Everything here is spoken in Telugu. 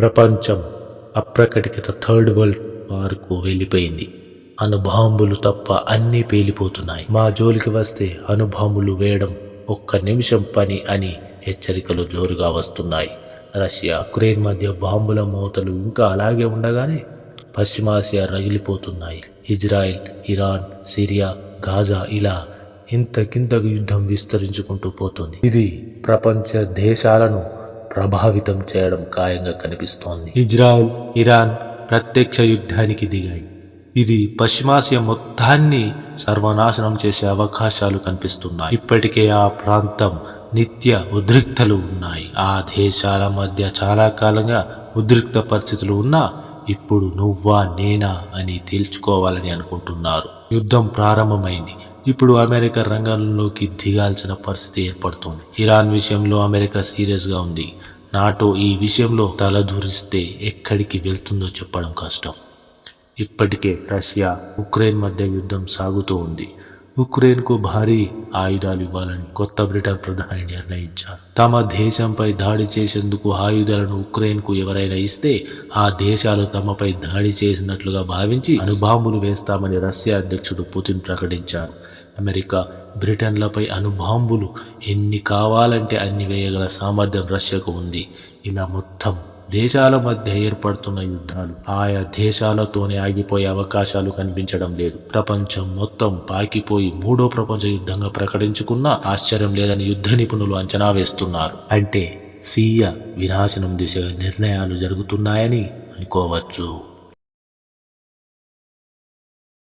ప్రపంచం అప్రకటిత థర్డ్ వరల్డ్ వార్కు వెళ్ళిపోయింది. అణుబాంబులు తప్ప అన్నీ పేలిపోతున్నాయి. మా జోలికి వస్తే అణుబాంబులు వేయడం ఒక్క నిమిషం పని అని హెచ్చరికలు జోరుగా వస్తున్నాయి. రష్యా ఉక్రెయిన్ మధ్య బాంబుల మోతలు ఇంకా అలాగే ఉండగానే పశ్చిమాసియా రగిలిపోతున్నాయి. ఇజ్రాయెల్ ఇరాన్ సిరియా గాజా ఇలా ఇంతకింతకు యుద్ధం విస్తరించుకుంటూ పోతుంది. ఇది ప్రపంచ దేశాలను ప్రభావితం చేయడం ఖాయంగా కనిపిస్తోంది. ఇజ్రాయెల్ ఇరాన్ ప్రత్యక్ష యుద్ధానికి దిగాయి. ఇది పశ్చిమాసియా మొత్తాన్ని సర్వనాశనం చేసే అవకాశాలు కనిపిస్తున్నాయి. ఇప్పటికే ఆ ప్రాంతం నిత్య ఉద్రిక్తలు ఉన్నాయి. ఆ దేశాల మధ్య చాలా కాలంగా ఉద్రిక్త పరిస్థితులు ఉన్నా ఇప్పుడు నువ్వా నేనా అని తేల్చుకోవాలని అనుకుంటున్నారు. యుద్ధం ప్రారంభమైంది. ఇప్పుడు అమెరికా రంగంలోకి దిగాల్సిన పరిస్థితి ఏర్పడుతుంది. ఇరాన్ విషయంలో అమెరికా సీరియస్గా ఉంది. నాటో ఈ విషయంలో తలదూరిస్తే ఎక్కడికి వెళ్తుందో చెప్పడం కష్టం. ఇప్పటికే రష్యా ఉక్రెయిన్ మధ్య యుద్ధం సాగుతూ ఉంది. ఉక్రెయిన్కు భారీ ఆయుధాలు ఇవ్వాలని కొత్త బ్రిటన్ ప్రధాని నిర్ణయించారు. తమ దేశంపై దాడి చేసేందుకు ఆయుధాలను ఉక్రెయిన్కు ఎవరైనా ఇస్తే ఆ దేశాలు తమపై దాడి చేసినట్లుగా భావించి అణుబాంబులు వేస్తామని రష్యా అధ్యక్షుడు పుతిన్ ప్రకటించారు. అమెరికా బ్రిటన్లపై అణుబాంబులు ఎన్ని కావాలంటే అన్ని వేయగల సామర్థ్యం రష్యాకు ఉంది. ఇలా మొత్తం దేశాల మధ్య ఏర్పడుతున్న యుద్ధాలు ఆయా దేశాలతోనే ఆగిపోయే అవకాశాలు కనిపించడం లేదు. ప్రపంచం మొత్తం పాకిపోయి మూడో ప్రపంచ యుద్ధంగా ప్రకటించుకున్నా ఆశ్చర్యం లేదని యుద్ధ నిపుణులు అంచనా వేస్తున్నారు. అంటే స్వీయ వినాశనం దిశగా నిర్ణయాలు జరుగుతున్నాయని అనుకోవచ్చు.